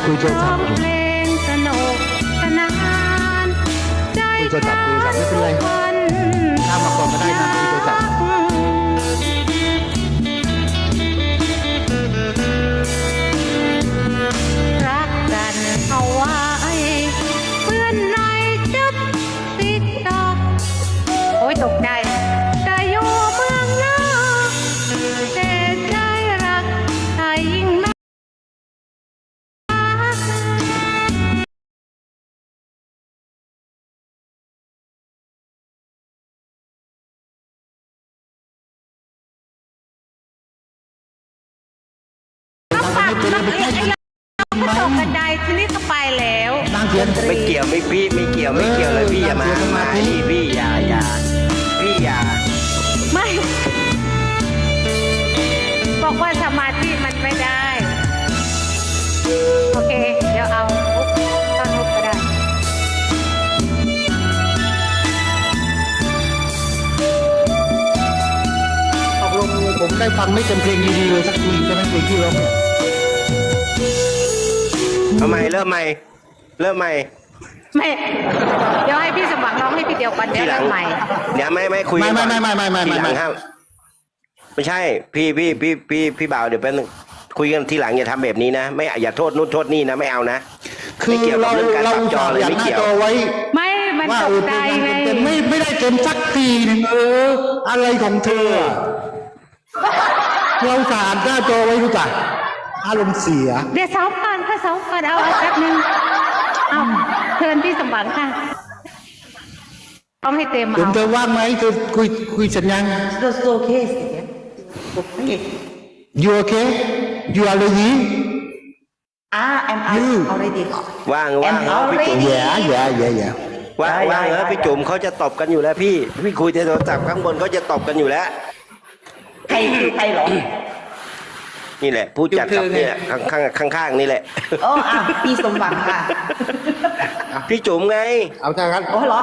จะคุยโทรศัพท์เพลงสนุกสนานใจคุยโทรศัพท์คุยโทรศัพท์ไม่เป็นไร ก็ฝากนักเรียนก็ตกกันไดทีนี้ก็ไปแล้วนั่งเขียนไม่เกี่ยวไม่พี่ไม่เกี่ยวไม่เกี่ยวเลยพี่อย่ามาเออมาพี่พี่อย่าอย่าพี่อย่าไม่บอกว่าสมาธิมันไม่ได้ โอเค เดี๋ยวเอาทุกต้นทุกก็ได้ตกลงผมได้ฟังไม่เป็นเพลงดีๆเลยสักทีใช่ไหมเพลงที่ร้องเนี่ย เอาใหม่เริ่มใหม่เริ่มใหม่ไม่เดี๋ยวให้พี่สมหวังร้องให้พี่เดียวก่อนเดี๋ยวทีหลัเริ่งมใหม่เดี๋ยวไม่ไม่คุยไม่กันไม่ก่อนไม่ไม่ไม่ไม่ทีไม่หลัไม่งห้ามไม่ใช่ พี่พี่พี่พี่พี่บ่าวเดี๋ยวเป็นงคุยกันทีหลังอย่าทำแบบนี้นะ ไม่อย่าโทษนู่นโทษนี่นะไม่เอานะคือไม่เกี่ยวกัเราบเรื่องการเราปรับจอเลยอยากไม่หน้าเกี่ยวจอไว้ ไม่มันว่าตเอกอใจเพลงไงนั้นเป็นไม่ไม่ได้เต็มสักทีหนึ่งเออ อะไรของเธออะเราสาดหน้าจอไว้รู้จักอารมณ์เสียเดี๋ยวซ้อมก่อ นก็ซ้อมก่อนเอาเอาแป๊บนึงเอาเชิญพี่สมหวังค่ะต้องให้เต็มผมเอาเธอว่างไหมเธอคุยคุยสัญญาณ That's okay, Steve. Okay. you okay you are ready Ah, I'm out You. already. ว่างว่าง And เอพี่จุ๋ม already- yeah yeah yeah yeah ว่างว่างเออพี่จุ๋มเขาจะตบกันอยู่แล้วพี่ พี่คุยในโทรศัพท์ข้างบนเขาจะตบกันอยู่แล้ว ใครคือใครเหรอ นี่แหละ ผู้จัดกับเนี่ยข้างข้างข้างข้างนี่แหละ โอ้อะพี่สมหวังค่ะ พี่จุ๋มไง เอาทางนั้น โอ้เหรอ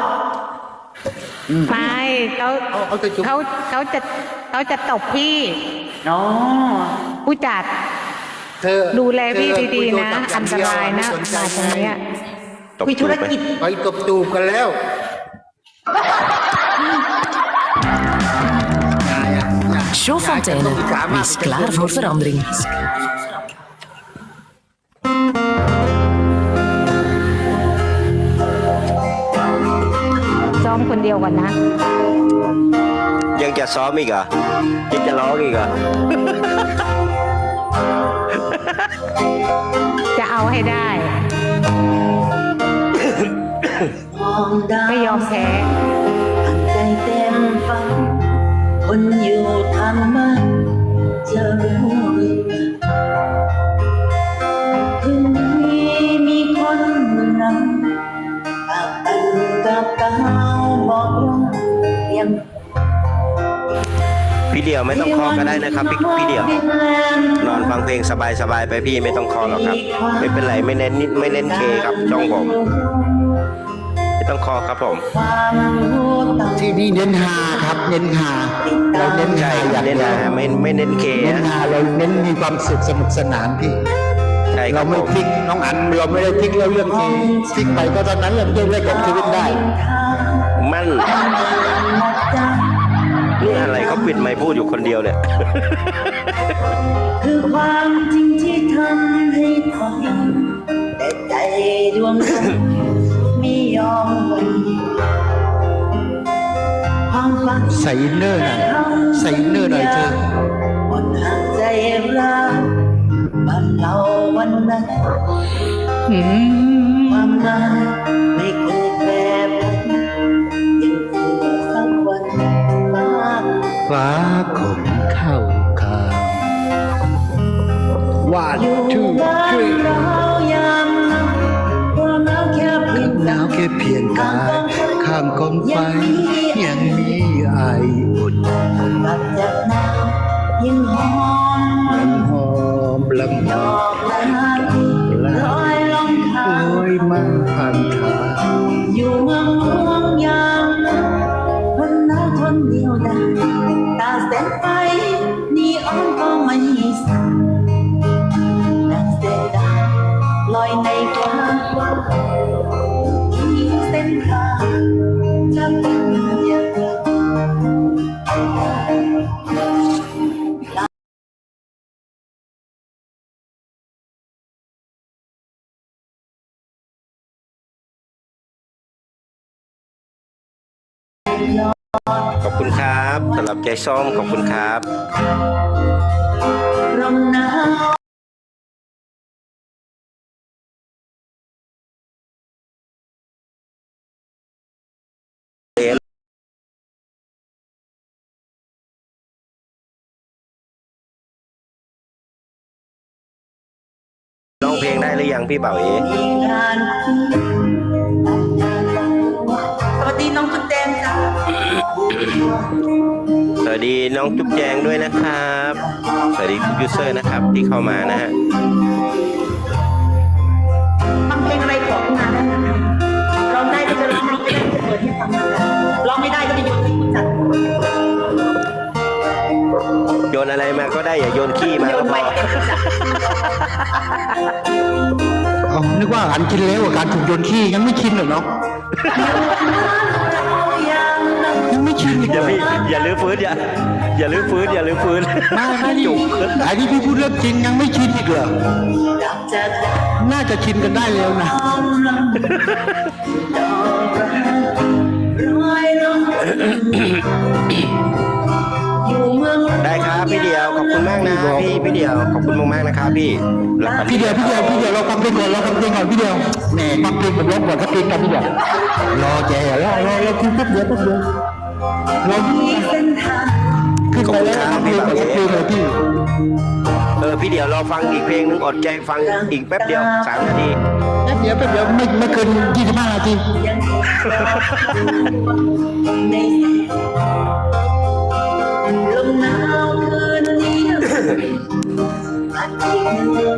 ไม่เขาเอาเอาแต่จุ๊บ เขาเขาจะเขาจะตบพี่ อ๋อ ผู้จัด เธอดูแลพี่เธอดีคุๆโทนะศัพอันท์ตอย่งรายเดีวนะไม่สใจมาตรงเนี้ย ตบคุยธุรจูบไปกิจ ไปตบจูบกันแล้ว นาย Showfonteinen. Wees klaar voor verandering. ซ้อมคนเดียวก่อนนะ ยังจะซ้อมอีกเหรอยังจะร้องอีกเหรอ จะเอาให้ได้ ไม่ยอมแพ้ ใจเต็มฝัน คนอยู่ทางบ้านจะรู้หรือเปล่าถึงมีมีคนนำปากตันกับกาวบอกว่ายังพี่เดียวไม่ต้องคอก็ได้นะครับพี่พี่เดียว นอนฟังเพลงสบายๆไปพี่ไม่ต้องคอหรอกครับ ไม่เป็นไรไม่เน้นนิดไม่เน้นเคครับช่องผมไม่ ต้องคอครับผมความรู้ต่างที่นี่เน้นฮาครับเน้นฮาเราเน้นใช่ฮาอย่างเน้นเดียวนะไม่ไม่เน้นเคเน้นนะฮาเราเน้นมีความสุขสนุกสนานพี่ใช่คเรารับผไม่มพลิกน้องอันเราไม่ได้พลิกแล้วเรื่องที่พลิกไปก็ตอนนั้นเรื่องเล่นกับชีวิตได้ มั่นมาจากนี่อะไรเขาปิดไมค์พูดอยู่คนเดียวเนี่ยคือความจริงที่ทำให้ถอยแต่ใจดวงนั้นไม่ ยอมวันความฝันใส่อินเนอร์หน่อยใส่อินเนอร์หน่อยเธอบนหางใจรักบ้านเราวันนั้นหืมความหมายไม่เคยแปรผันยังคงสักวันมากฟ้าคงเข้าคางวาด ค่เพียงกายข้างกองไฟยังมีไออุ่นกลับจากน้ำยังหอมน้ำหอมลำหอม ขอบคุณครับสำหรับใจส้มขอบคุณครับลมหนาวร้องเพลงได้หรือยังพี่เบาเอ๋ สวัสดีน้องจุ๊บแจงด้วยนะครับ สวัสดีทุกยูเซอร์นะครับที่เข้ามานะฮะฟังเพลงอะไรของงานได้นะคะร้องได้ก็จะร้องร้องไม่ได้ก็จะเปิดให้ฟังนะคะร้องไม่ได้ก็จะโยนให้ผู้จัดโยนอะไรมาก็ได้อย่าโยนขี้มาโยก็นพไปอให้ผู้จัดเอานึกว่าการกินเล้วกับการถูกโยนขี้ยังไม่ชินเหรอเนาะยังไม่ชิน อีกอย่าเลยพี่อย่าลื้อฟื้นอย่าอย่าลื้อฟื้นอย่าลื้อฟื้นไม่ไม่นี่จุกไอ้ที่พี่พูดเรื่องจริงยังไม่ชินอีกเหรออยากจะได้น่าจะชินกันได้แล้วนะความรักดอกรักร้อยร้อยอยู่เมืองได้ครับพี่เดียวขอบคุณมากนะพี่พี่เดียวขอบคุณมากๆนะครับพี่รักกันพี่เดียวพี่เดียวพี่เดียวเราฟังเพลงก่อนเราฟังเพลงก่อนพี่เดียวแหมฟังเพลงผมร้องก่อนสักเพลงกันพี่เดียวรอแกรอรอรอคุณแป๊บเดียวแป๊บเดียว เรามีเส้นทางขึ้นไปแล้วฟังเพลงก่อนสักเพลงเลยพี่เออพี่เดียวเราฟังอีกเพลงนึงอดใจฟังอีกแป๊บเดียวสามนาทีแป๊บเดียวแป๊บเดียวไม่ไม่เกิน25นาทียังในลมหนาวคืนนี้อาทิตย์เดือ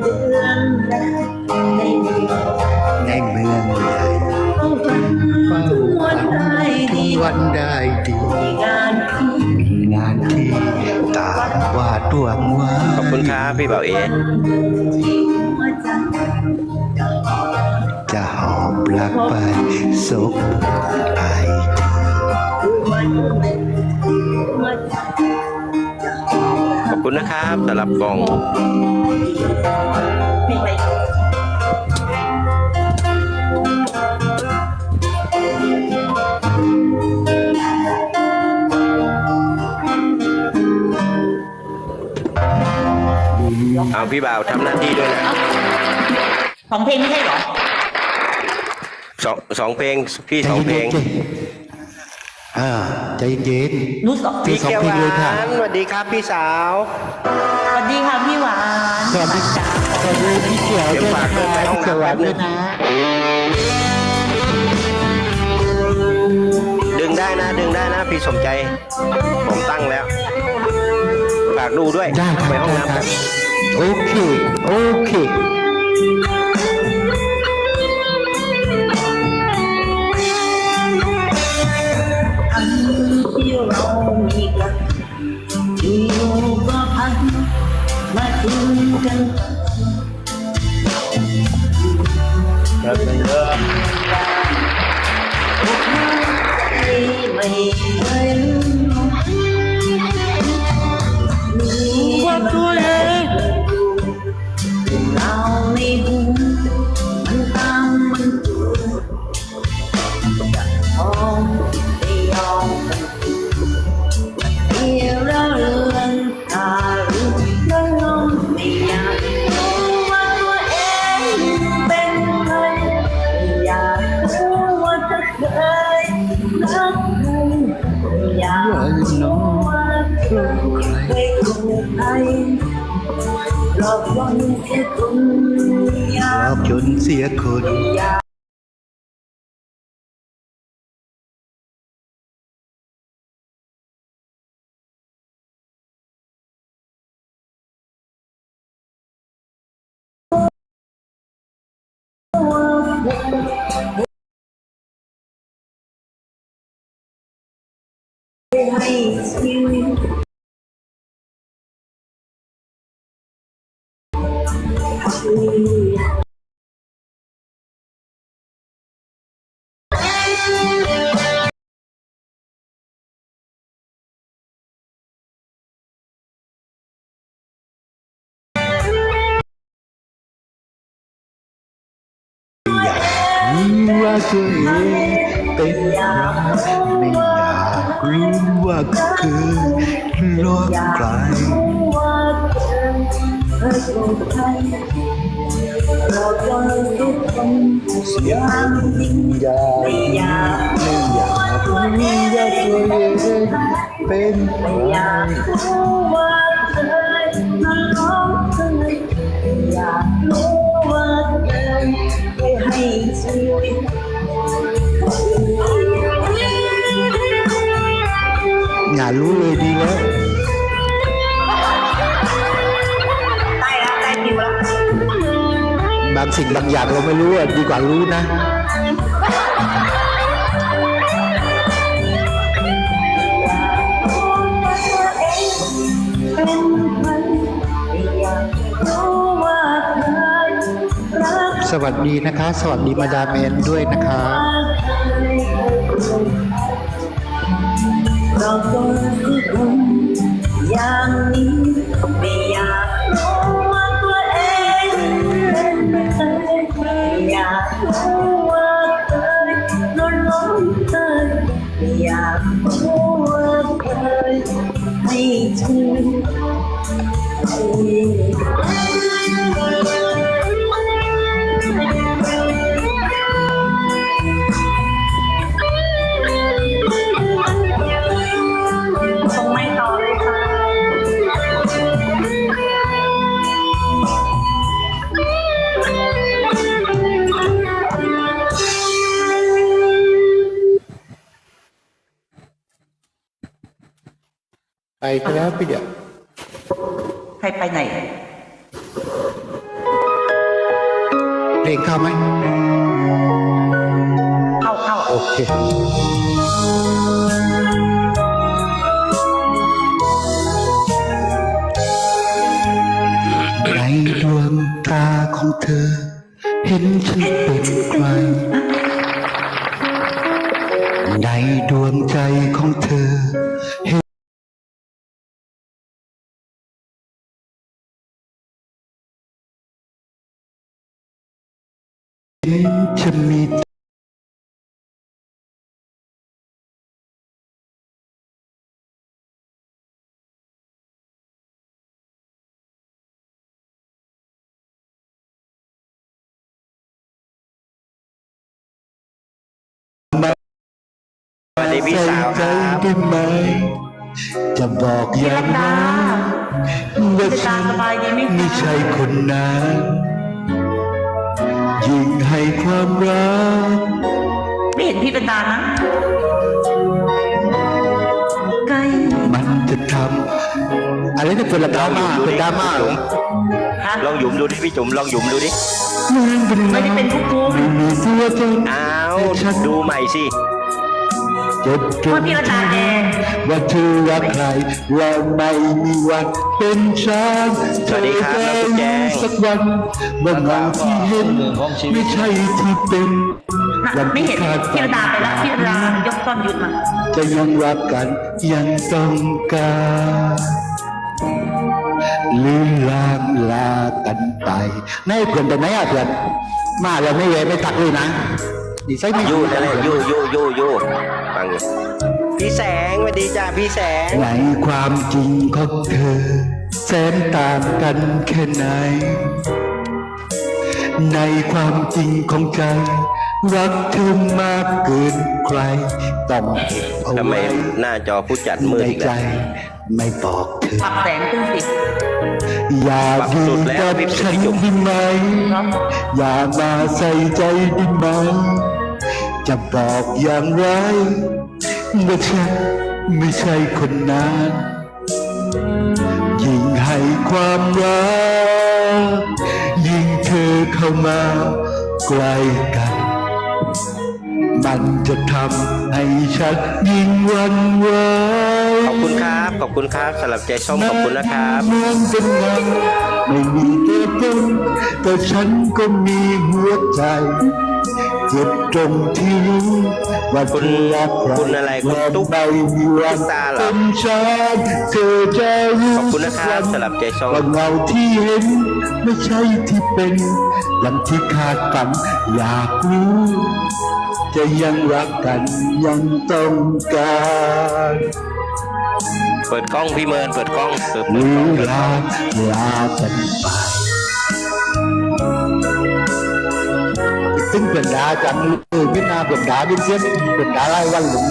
นแรกในเมืองในเมืองใหญ่ วันได้ดี มีงานที่มีงานที่ตามว่าดวงไว้ขอบคุณครับพี่เบาเอที่หัวใจจะหอบลักไปศพไอวันหนึ่งหัวใจขอบคุณนะครับสำหรับกล่อง พี่บ่าวทำหน้าที่ด้วยนะของเพลงไม่ใช่เหรอสองสองเพลงพี่สองเพลงอ่าใจเย็นรู้สองพี่พี่สองเกียวเพลงหเลยค่ะวานสวัสดีครับพี่สาว สวัสดีค่ะพี่หวานสวัสดีสวัสดีพี่เขียวด้วยนะคะพี่เขียวหวานด้วยนะ ดึงได้นะ ดึงได้นะ พี่สมใจ ผมตั้งแล้ว ฝากดูด้วยได้ครับไปห้องได้น้ำคกัรันบ โอเคโอเค รหลอกลวงแค่คนรอกบจนเสียคน ตัวเองเป็นใครไม่อยากรู้ว่าเคยลอเคยโกใครเสียความจริงอยากไม่อยากไม่อยากรู้ว่าตัวเองเป็นไม่อยากรู้ว่าเธอนั้นร้องเคยไม่อยากรู้ว่าเธอเคยให้ชีวิต อย่ารู้เลยดีแล้วได้แล้วได้คิวแล้วบางสิ่งบางอย่างเราไม่รู้อะดีกว่ารู้นะเป็นใครไม่อยากรู้ว่าเธอรักสวัสดีนะคะ สวัสดีมาดามแอนด้วยนะคะ เราก็คือคนอย่างนี้ไม่อยากรู้ว่าตัวเองเป็นใครไม่อยากรู้ ไปกันแล้วพี่เดียวใครไปไหนเพลงเข้าไหมเข้าเข้าโอเค จะมีสวัสดีพี่สาวคใส่รับใจได้ไหมจะบอกอย่างนั้นว่าฉันสบายดีไหมคะไม่ใช่คนนั้น ยิ่งให้ความรัก ไม่เห็นพี่เป็นตานะไกลมันจะทำอะไรเนี่ยเป็นดราม่าเป็นดราม่าเหรอฮะลองหยุมดูดิพี่จุ๋มลองหยุมดูดิ ไม่ได้เป็นคุกคุกไม่มีตัวตนอ้าว ดูใหม่สิเจ็บจพูดนพี่ระดาแดงว่าเธอรักใครว่าไม่มีวันเป็นฉันสวัสดีครับน้องกุญแจงสักวันว่าเงาที่เห็นไม่ใช่ที่เป็นน่ะไม่เห็นพี่ระดาไปแล้วพี่ระดายกซ่อนยุทธมาจะยังรักกันยังต้องการลืมลางลากันไปนายเพื่อนไปไหนอะเพื่อนมาแล้วไม่เวไม่ตักเลยนะ นี่ใช่ไม่ยู่นั่นแหละยู่ยู่ยู่ยู่ฟังอยู่พี่แสงสวัสดีจ้าพี่แสง ในความจริงของเธอ แสนต่างกันแค่ไหน ในความจริงของใจรักเธอมากเกินใคร ต้องเก็บเอาทำไมไว้หน้าจอผู้จัดมืดในอีกใจ แล้ว ไม่บอกเธอ ปรับแสงขึ้นสิ อย่าปรับอยู่สุดแล้วกับพี่ฉันพี่จุ๋มได้ไหมเนาะอย่ามาใส่ใจได้ไหม จะบอกอย่างไรว่าฉันไม่ใช่คนนั้น ยิ่งให้ความรัก ยิ่งเธอเข้ามาใกล้กัน มันจะทำให้ฉันยิ่งหวันไหวขอบคุณครับ ขอบคุณครับสำหรับใจส้มขอบคุณนะครับเมืองเป็นเงาไม่มีตัวตนแต่ฉันก็มีหัวใจ เจ็บตรงที่รู้ว่าคุณเธอรักใครคุณอะไรคุณและตุ๊กไม่มีวันตุ๊กตาเหรอเป็นฉันเธอจะรู้ขอบคุณนะครับสำหรับใจส้มว่าเงาที่เห็น ไม่ใช่ที่เป็นอย่างที่คาดฝัน อยากรู้ จะยังรักกันยังต้องการเปิดกล้องพี่เมินเปิดกล้องเปิดหรืเปิดอกล้องลาลากันไป ซึ่งเป็นดาจังเลยพินาเป็นดาเป็นเสียนเป็นดาไล่วันหลง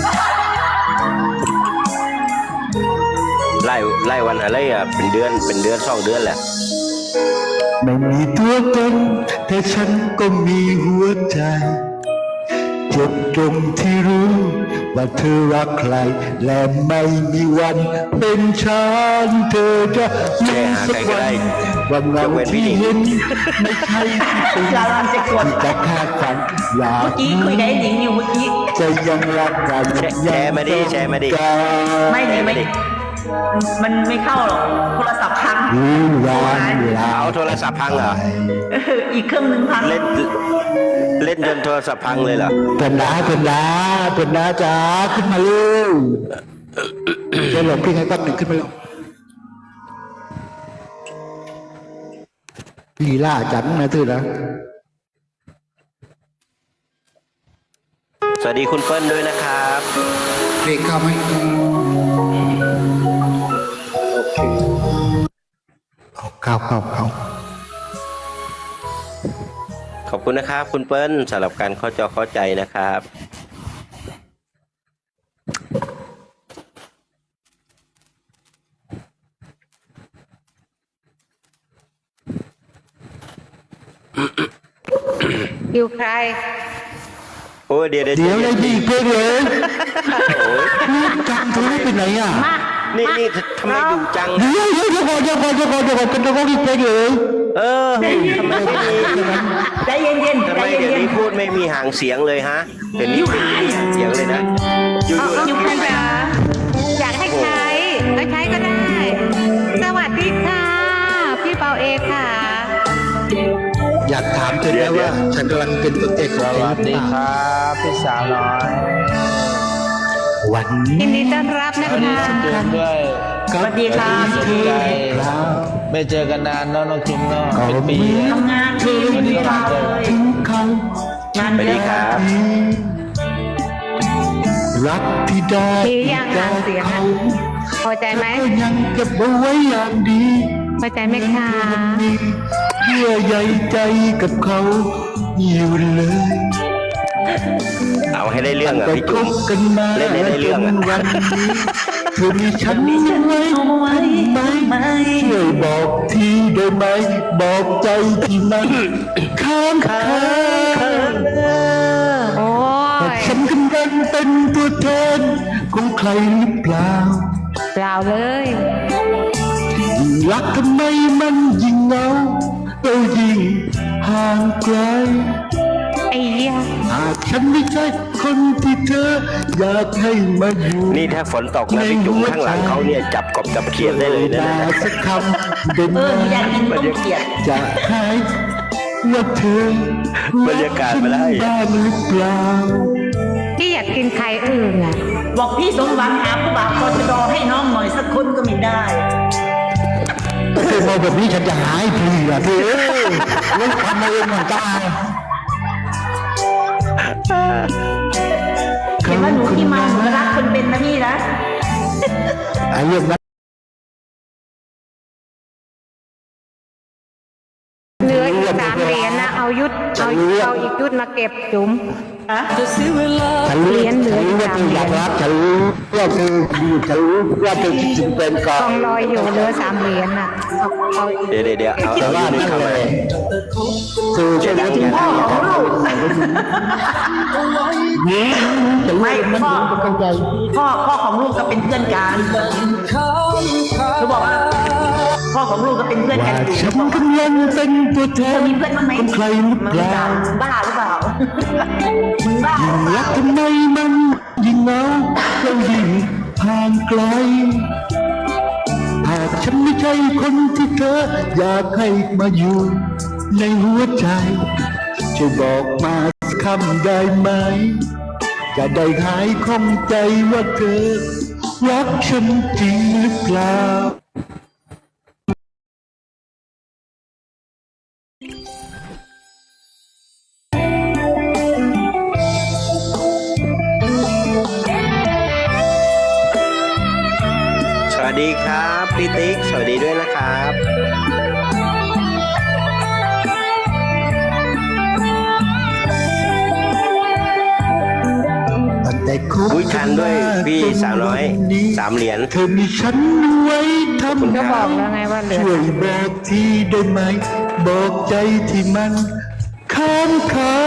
ไล่ไล่วันอะไรอะเป็นเดือนเป็นเดือนสองเดือนแหละไม่มีตัวตนแต่ฉันก็มีหัวใจ เจ็บตรงที่รู้ว่าเธอรักใคร และไม่มีวันเป็นฉันเธอจะรู้สักวันว่าเงาที่เห็นไม่ใช่ที่เป็นลาลานจะกดที่จะคาดฝันอยาเมื่อกกี้คุยกับไอ้หญิงอยู่เมื่อกี้จะยังรักกันแชร์แชร์มาดิแชร์มาดิยังต้องการไม่ไม่ไม่มันไม่เข้าหรอกโทรศัพท์พังรู้วันลาเอาโทรศัพท์พังเหรอเอออีกเครื่องหนึ่งพังเล่น เล่นจนโทรศัพท์พังเลยเหรอเป็นดาเป็นดาเป็นดาจ้าขึ้นมาเร็วจะหลบพี่ไงแป๊บหนึ่งขึ้นมาเร็วลีล่าจันนะตื้อนะสวัสดีคุณเปิ้ลด้วยนะครับเพลงเข้าไหมโอเคเอาเข้าเข้าเข้า ขอบคุณนะครับ คุณเปิ้ลสำหรับการเข้าจอเข้าใจนะครับอยู่ใคร โอ้ยเดี๋ยวเดี๋ยวเดี๋ยวได้ดีเพลงเลย โอ้ยนี่จังเธอไม่ไปไหนอะ มา นี่นี่ทำไมดูจัง เดี๋ยวเดี๋ยวเดี๋ยวก่อนเดี๋ยวก่อนเดี๋ยวก่อนเดี๋ยวก่อนเป็นตัวที่เพลงเลยเออทำไมไม่มีใจเย็นเย็นๆทำใจไมเย็เดี๋ยวเย็นนี้พูดไม่มีหางเสียงเลยฮะเดี๋ยวนี้ไม่มีหางเสียงเลยนะอยู่เอาๆอาแล้วใครอยากให้ใช้ก็ใช้ก็ได้ สวัสดีค่ะ พี่เปาเอกค่ะ อยากถามเธอแล้ว่า ฉันกำลังเป็นตัวเอกของเธอวัสหรือดีเปล่า ครับพี่สาวน้อย วันยินี้นดีต้อนรับนะคะเจอด้วยสวัสดีค่ะสนใจครับไม่เจอกันนานเนาะน้องคิมเนาะก็เป็นปีมีทำงานที่ไม่มีเวลาเลยถึงเขางานสวัสเยดีอะครับรักที่ได้ดียังหางเสียงเขาพอใจไหมก็ยังเก็บเอาไว้อย่างดีพอใจไหมคะมีเยื่อใยใจกับเขาอยู่เลย เอาให้ได้เรื่องอะแต่พี่คจุ๋มบกันมาเล่นให้ได้เรื่องอะจนวันนี้เธอมีฉันไว้เอาไว้ไหมไหมช่วยบอกทีได้ไหม บอกใจที่มันค้างคาโอ้แต่ยฉันกำลังเป็นตัวแทนของใครหรือเปล่า เปล่าเลยยิ่งรักทำไมมันยิ่งเหงาเรายิ่งห่างไกลไอ้ยาหากฉันไม่ใช่คนที่เธออยากให้มาอยู่นี่ถ้าฝนตกนะพี่จุ๋มข้างหลังเขาเนี่ยจับกบจับเขียดได้เลยนะมาสักคำเป็นเออหนูอยากกินต้มเกียดจะหายว่าเธอบรรยากาศมาได้บ้างหรือเปล่าพี่อยากกินไข่อื่นอะบอกพี่สมหวังหาผู้บ่าวกชดให้น้องหน่อยสักคนก็ไม่ได้ถ้าเธอมาแบบนี้ฉันจะหายเพลียเธอเอ้ยแล้วทำมาเองเหมือนกัน เห็นว่าหนูที่มาหนูรักคนเป็นนะพี่นะไอ้เรื่องนั้นเหลืออีกสามเหรียญนะเอายุดเอาเอาอีกยุดมาเก็บจุ๋ม ฮะฉันรู้เหรียญเหลือฉันรู้ว่าเธออยากรักฉันรู้ว่าเธอดีฉันรู้ว่าเธอคิดถึงเป็นก่อกอนงลอยอยู่เหลือสามเหรียญน่ะเอาเอาเดี๋ยวเดี๋ยวเดี๋ยวเอาแต่เอาว่าอยู่นี่นั่นเข้าแหมาละเธอใช่ไหมที่พ่อของลูกนี่จะรู้ไม่มันพ่อรู้เข้าใจพ่อพ่อของลูกก็เป็นเพื่อนกันเขาบอกว่าพ่อของลูกก็เป็นเพื่อนว่ากันอยู่ฉันกำลังเป็นตัวแทเธอนมีเพื่อนบ้างไหมของใครหรือเปล่ามึงบ้าหรือเปล่า มึงบ้ายิ่งรักทำไมมันยิ่งเหงาเรายิ่งห่างไกลหากฉันไม่ใช่คนที่เธอ อยากให้มาอยู่ ในหัวใจช่วยบอกมาสักคำได้ไหม จะได้หายข้องใจว่าเธอ รักฉันจริงหรือเปล่า พี่ติ๊ก สวัสดีด้วยนะครับตั้งแต่คบอุ๊ยทันด้วยพี่สาวน้อยจวัสามเหรียญเธอมีฉันไว้ทำก็บอกแล้วไงว่าเหลือช่วยบอกทีได้ไหม บอกใจที่มันค้างคา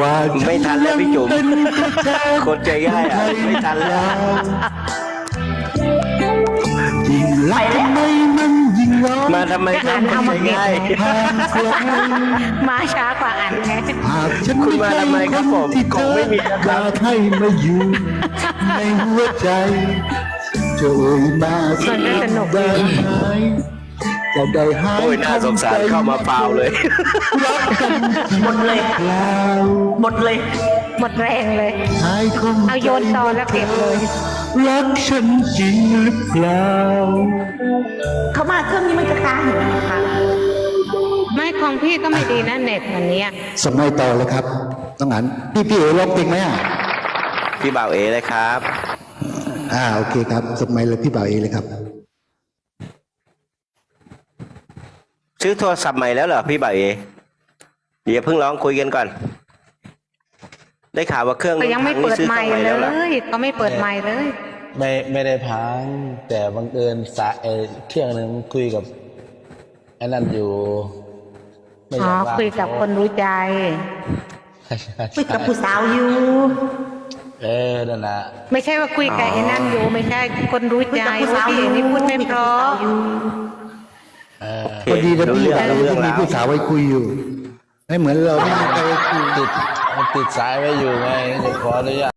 ว่าฉัไม่ทันแล้วพี่จุ๋มยังเป็นประชาคนใจง่ายอะไม่ทันแล้วยิ่ง รักทำไมมันยิ่งร้อนมาทำไมครับคนใจง่ายห่างไกลมาช้ากว่าอันไงหากฉันคุณมาทำไมครับผมที่ขเธองอไม่มีนะคอรับยากให้มาอยู่ในหัวใจจะเอ่ยมาสัมันก็สนุกดีได้ไหมจะได้หายโอ้ยน่าสงสารเข้ามาเปล่าเลย รักกันหมดเลยเปล่าหมดเลย หมดแรงเลย หายคง เอาโยนต่อแล้วเก็บเลย รักฉันจริงหรือเปล่า เขามาเครื่องนี้มันจะค้างเห็นไหมคะไม่ของพี่ก็ไม่ดีนะเน็ตอันเนี้ยสมัยต่อเลยครับ ต้องหันพี่พี่เอ๋ร้องเพลงไหมอะพี่บ่าวเอเลยครับ อ่าโอเคครับ สมัยเลยพี่บ่าวเอ๋เลยครับ ซื้อโทรศัพท์ใหม่แล้วเหรอพี่บ่าวเอเดี๋ยวเพิ่งร้องคุยกันก่อน ได้ข่าวว่าเครื่องก็ยังไม่พัเปิดซื้อไมเครื่องค์เลแล้วเหรอยก็ไม่เปิดไมค์เลย ไม่ไม่ได้พังแต่บังเอิญสายเออเครื่องหนึ่งคุยกับไอ้นั่นอยู่ไม่อ๋อยากว่างคุยกับคนรู้ใจคุยกับผู้สาวอยู่ เออนั่นนะไม่ใช่ว่าคุยกับไอ้นั่นอยู่ ไม่ใช่คนรู้คุยใจกับผู้ว่าสาวพี่อยู่นี่พูดไม่เพราะเออพอดีนะรู้พี่เรื่องเรารู้เรื่องก็มีแล้วผู้สาวไว้คุยอยู่ ไม่เหมือนเราไม่มีใครไว้คุยติด มันติดสายไว้อยู่ไงจะขออนุญาต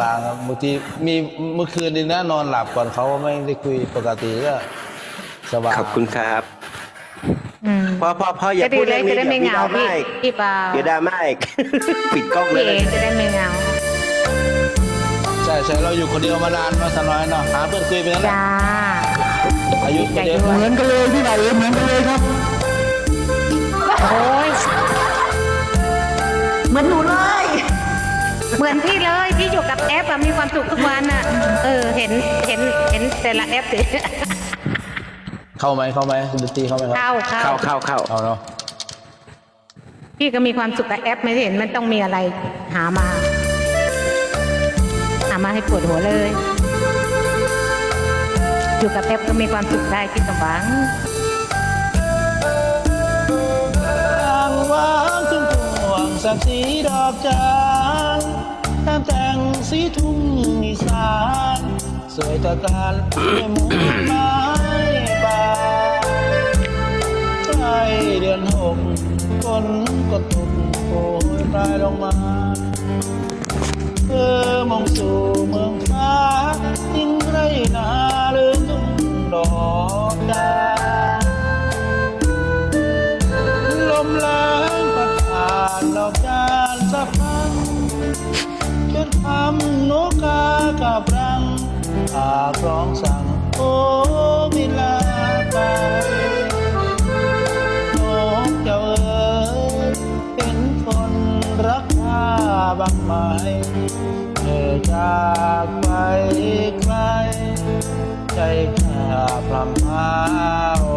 บางครับบางทีมีเมื่อคืนนี้นะนอนหลับก่อนเขาไม่ได้คุยปกติก็สบายขอบคุณครับอืม พ่อพ่อพ่ออย่าจะดีพูดเลเรื่ยองจะนี้ได้เดี๋ยวไม่พี่เหงาดราม่าอีกพี่พี่บ่าวเดี๋ยวดราม่าอีก ปิดกล้องเลพี่ยเอจะได้ไม่เหงาใช่ใช่เราอยู่คนเดียวมานานมาสน้อยเนาะหาเพื่อนคุยไปนั่นแหละ จ้า อายุคนเดียวใจด้วยเหมือนกันเลยพี่บ่าวเอ๋เหมือนกันเลยครับโอ้ยเหมือนหนูเลย เหมือนพี่เลย พี่อยู่กับแอปอะมีความสุขทุกวันอะเออ เห็นเห็นเห็นแต่ละแอปสิเข้าไหมเข้าไหมดนตรีเข้าไหมครับเข้าเข้าเข้าเข้าเข้าเอาเนาะพี่ก็มีความสุขกับแอปไม่เห็นมันต้องมีอะไรหามา หามาให้ปวดหัวเลย อยู่กับแอปก็มีความสุขได้ที่สมหวังทางวางถึงพวงสักสีดอกจานแต้มแต่งสีทุ่งอีสาน สวยตะการด้วยหมุนไม้ป่าใกล้เดือนหกฝนก็ตกโปรยปลายลงมาเธอมองสู่เมืองฟ้าทิ้งไรนาลืมทุ่ง ดอกจาลมแรงปัดผ่านดอกจานสะพันจนทำนกกากับรังหากร้องสั่งโอ้มิลาไปนกเจ้าเอ๋ยเป็นคนรักข้าบ้างไหมเธอจากไปไกล ใจข้าพลัมพาโอ